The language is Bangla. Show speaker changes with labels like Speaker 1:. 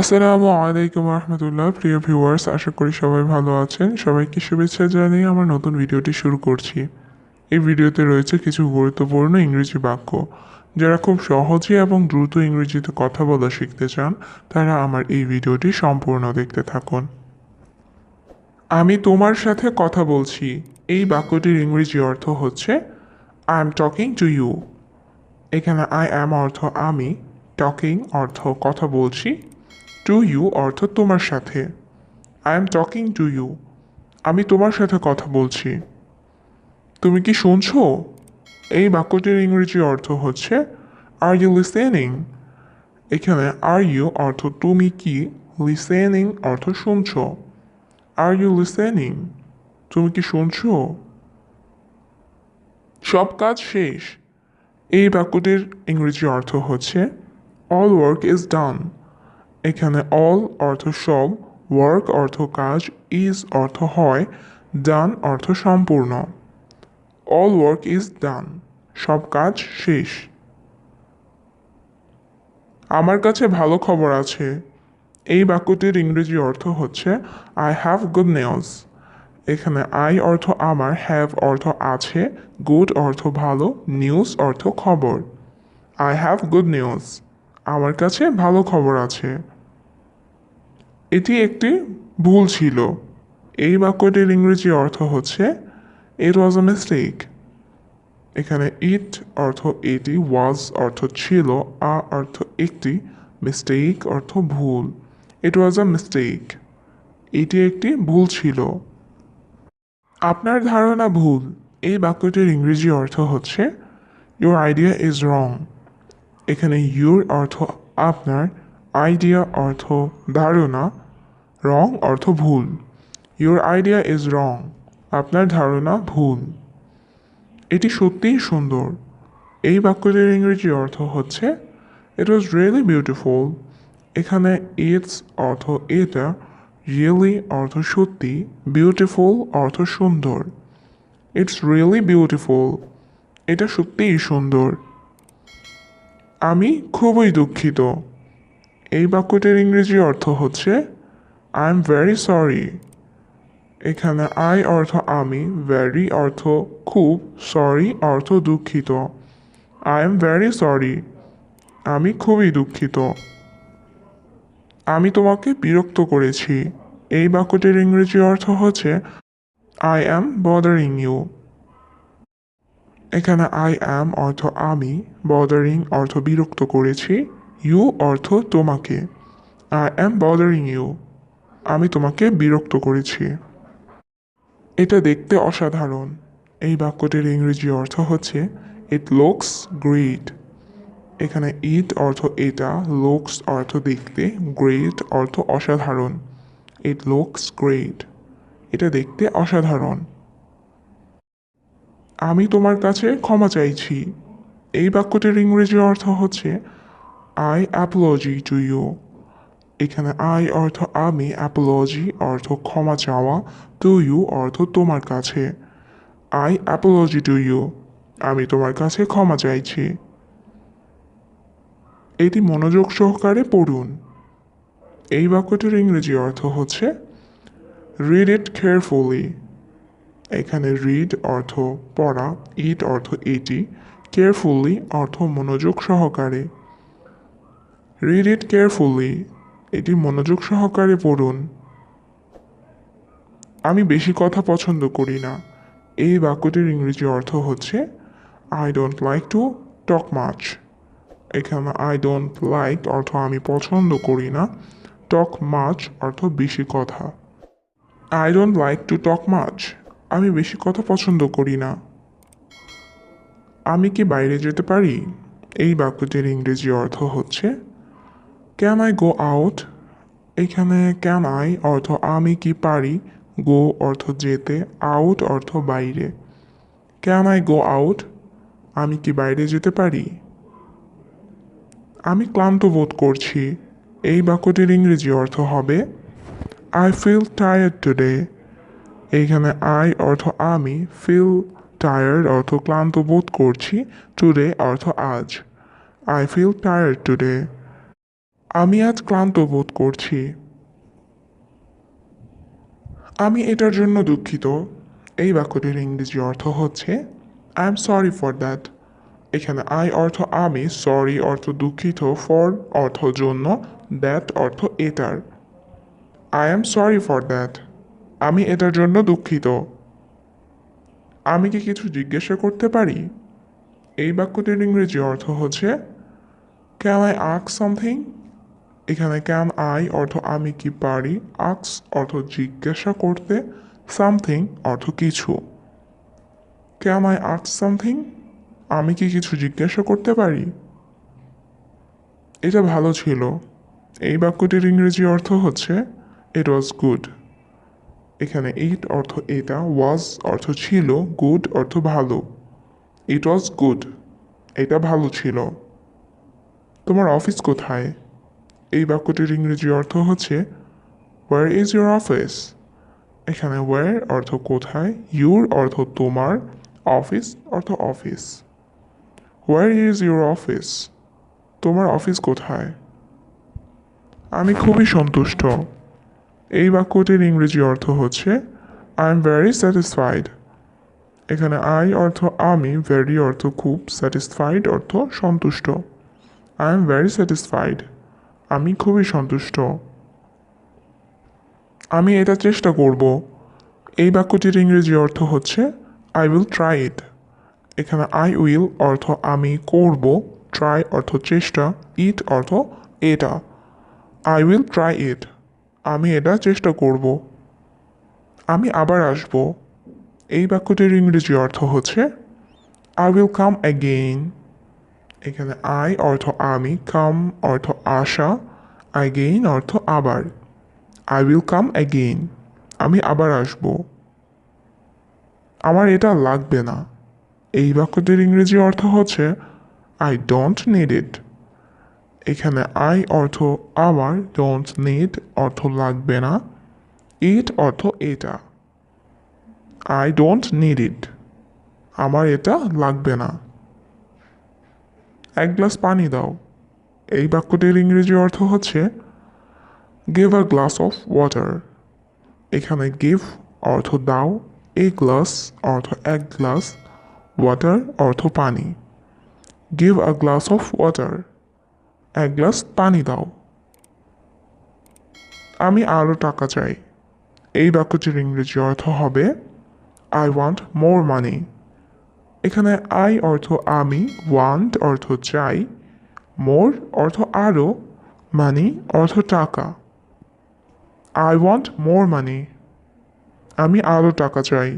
Speaker 1: আসসালামু আলাইকুম রহমতুল্লাহ। প্রিয় ভিউয়ার্স, আশা করি সবাই ভালো আছেন। সবাইকে শুভেচ্ছা জানিয়ে আমার নতুন ভিডিওটি শুরু করছি। এই ভিডিওতে রয়েছে কিছু গুরুত্বপূর্ণ ইংরেজি বাক্য। যারা খুব সহজে এবং দ্রুত ইংরেজিতে কথা বলা শিখতে চান, তারা আমার এই ভিডিওটি সম্পূর্ণ দেখতে থাকুন। আমি তোমার সাথে কথা বলছি। এই বাক্যটির ইংরেজি অর্থ হচ্ছে I am talking to you এখানে আই অ্যাম অর্থ আমি টকিং অর্থ কথা বলছি। টু ইউ অর্থ তোমার সাথে। I am talking to you আমি তোমার সাথে কথা বলছি। তুমি কি শুনছো? এই বাক্যটির ইংরেজি অর্থ হচ্ছে আর ইউ লিসেনিং এখানে আর ইউ অর্থ তুমি কি লিসেনিং অর্থ শুনছো। আর ইউ লিসেনিং তুমি কি শুনছো? সব কাজ শেষ। এই বাক্যটির ইংরেজি অর্থ হচ্ছে অল ওয়ার্ক ইজ ডান এখানে অল অর্থ সব ওয়ার্ক অর্থ কাজ ইজ অর্থ হয় ডান অর্থ সম্পূর্ণ। অল ওয়ার্ক ইজ ডান সব কাজ শেষ। আমার কাছে ভালো খবর আছে। এই বাক্যটির ইংরেজি অর্থ হচ্ছে আই হ্যাভ গুড নিউজ এখানে আই অর্থ আমার হ্যাভ অর্থ আছে গুড অর্থ ভালো নিউজ অর্থ খবর। আই হ্যাভ গুড নিউজ আমার কাছে ভালো খবর আছে। এটি একটি ভুল ছিল। এই বাক্যটির ইংরেজি অর্থ হচ্ছে ইট ওয়াজ আ মিস্টেক এখানে ইট অর্থ এটি ওয়াজ অর্থ ছিল আ অর্থ একটি মিস্টেক অর্থ ভুল ইট ওয়াজ আ মিস্টেক এটি একটি ভুল ছিল। আপনার ধারণা ভুল। এই বাক্যটির ইংরেজি অর্থ হচ্ছে ইউর আইডিয়া ইজ রং এখানে ইউর অর্থ আপনার আইডিয়া অর্থ ধারণা রং অর্থ ভুল। ইউর আইডিয়া ইজ রং আপনার ধারণা ভুল। এটি সত্যিই সুন্দর। এই বাক্যটির ইংরেজি অর্থ হচ্ছে ইট ওয়াজ রিয়েলি বিউটিফুল এখানে ইটস অর্থ এটা রিয়েলি অর্থ সত্যি বিউটিফুল অর্থ সুন্দর। ইটস রিয়েলি বিউটিফুল এটা সত্যিই সুন্দর। আমি খুবই দুঃখিত। এই বাক্যটির ইংরেজি অর্থ হচ্ছে আই এম ভেরি সরি এখানে আই অর্থ আমি ভেরি অর্থ খুব সরি অর্থ দুঃখিত আই এম ভেরি সরি আমি খুবই দুঃখিত আমি তোমাকে বিরক্ত করেছি এই বাক্যটির ইংরেজি অর্থ হচ্ছে আই অ্যাম বদারিং ইউ এখানে আই অ্যাম অর্থ আমি বদারিং অর্থ বিরক্ত করেছি ইউ অর্থ তোমাকে আই অ্যাম বদারিং ইউ আমি তোমাকে বিরক্ত করেছি। এটা দেখতে অসাধারণ। এই বাক্যটির ইংরেজি অর্থ হচ্ছে ইট লুকস গ্রেট এখানে ইট অর্থ এটা লুকস অর্থ দেখতে গ্রেট অর্থ অসাধারণ। ইট লুকস গ্রেট এটা দেখতে অসাধারণ। আমি তোমার কাছে ক্ষমা চাইছি। এই বাক্যটির ইংরেজি অর্থ হচ্ছে আই অ্যাপোলজি টু ইউ এখানে আই অর্থ আমি অ্যাপোলজি অর্থ ক্ষমা চাওয়া টু ইউ অর্থ তোমার কাছে আই অ্যাপোলজি টু ইউ আমি তোমার কাছে ক্ষমা চাইছি এটি মনোযোগ সহকারে পড়ুন। এই বাক্যটির ইংরেজি অর্থ হচ্ছে রিড ইট কেয়ারফুলি এখানে রিড অর্থ পড়া ইট অর্থ এটি কেয়ারফুলি অর্থ মনোযোগ সহকারে। রিড ইট কেয়ারফুলি এটি মনোযোগ সহকারে পড়ুন। আমি বেশি কথা পছন্দ করি না। এই বাক্যটির ইংরেজি অর্থ হচ্ছে I don't like to talk much এখানে আই ডোন্ট লাইক অর্থ আমি পছন্দ করি না। টক মাছ অর্থ বেশি কথা। I don't like to talk much আমি বেশি কথা পছন্দ করি না। আমি কি বাইরে যেতে পারি? এই বাক্যটির ইংরেজি অর্থ হচ্ছে ক্যান আই গো আউট এখানে ক্যান আই অর্থ আমি কি পারি? গো অর্থ যেতে আউট অর্থ বাইরে ক্যান আই গো আউট আমি কি বাইরে যেতে পারি? আমি ক্লান্ত বোধ করছি। এই বাক্যটির ইংরেজি অর্থ হবে আই ফিল টায়ার্ড টুডে এইখানে আই অর্থ আমি ফিল টায়ার্ড অর্থ ক্লান্ত বোধ করছি টুডে অর্থ আজ। আই ফিল টায়ার্ড টুডে আমি আজ ক্লান্ত বোধ করছি। আমি এটার জন্য দুঃখিত। এই বাক্যটির ইংরেজি অর্থ হচ্ছে I am sorry for that এখানে আই অর্থ আমি সরি অর্থ দুঃখিত ফর অর্থ জন্য দ্যাট অর্থ এটার। I am sorry for that আমি এটার জন্য দুঃখিত। আমি কি কিছু জিজ্ঞাসা করতে পারি? এই বাক্যটির ইংরেজি অর্থ হচ্ছে ক্যান আই আক সামথিং এখানে ক্যান আই অর্থ আমি কি পারি? আক্স অর্থ জিজ্ঞাসা করতে সামথিং অর্থ কিছু। ক্যান আই আক সামথিং আমি কি কিছু জিজ্ঞাসা করতে পারি? এটা ভালো ছিল। এই বাক্যটির ইংরেজি অর্থ হচ্ছে ইট ওয়াজ গুড এখানে ইট অর্থ এটা ওয়াজ অর্থ ছিল গুড অর্থ ভালো। ইট ওয়াজ গুড এটা ভালো ছিল। তোমার অফিস কোথায়? এই বাক্যটির ইংরেজি অর্থ হচ্ছে ওয়ার ইজ ইউর অফিস এখানে ওয়ার অর্থ কোথায় ইউর অর্থ তোমার অফিস অর্থ office where is your office তোমার অফিস কোথায়? আমি খুবই সন্তুষ্ট। এই বাক্যটির ইংরেজি অর্থ হচ্ছে আই এম ভেরি স্যাটিসফাইড এখানে আই অর্থ আমি ভেরি অর্থ খুব স্যাটিসফাইড অর্থ সন্তুষ্ট আই এম ভেরি স্যাটিসফাইড আমি খুবই সন্তুষ্ট আমি এটা চেষ্টা করব এই বাক্যটির ইংরেজি অর্থ হচ্ছে আই উইল ট্রাই ইট এখানে আই উইল অর্থ আমি করব ট্রাই অর্থ চেষ্টা ইট অর্থ এটা আই উইল ট্রাই ইট আমি এটা চেষ্টা করব। আমি আবার আসব। এই বাক্যটির ইংরেজি অর্থ হচ্ছে আই উইল কাম অ্যাগেইন এখানে আই অর্থ আমি কাম অর্থ আসা অ্যাগেইন অর্থ আবার। আই উইল কাম অ্যাগেইন আমি আবার আসব। আমার এটা লাগবে না। এই বাক্যটির ইংরেজি অর্থ হচ্ছে আই ডোন্ট নিড ইট এখানে আই অর্থ আমার ডোন্ট নিড অর্থ লাগবে না। ইট অর্থ এটা। আই ডোন্ট নিড ইট আমার এটা লাগবে না। এক গ্লাস পানি দাও। এই বাক্যটির ইংরেজি অর্থ হচ্ছে give a glass of water এখানে গিভ অর্থ দাও। এ গ্লাস অর্থ এক গ্লাস ওয়াটার অর্থ পানি। Give a glass of water এক গ্লাস পানি দাও। আমি আরও টাকা চাই। এই বাক্যটির ইংরেজি অর্থ হবে আই ওয়ান্ট মোর মানি এখানে আই অর্থ আমি ওয়ান্ট অর্থ চাই মোর অর্থ আরও মানি অর্থ টাকা আই ওয়ান্ট মোর মানি আমি আরও টাকা চাই।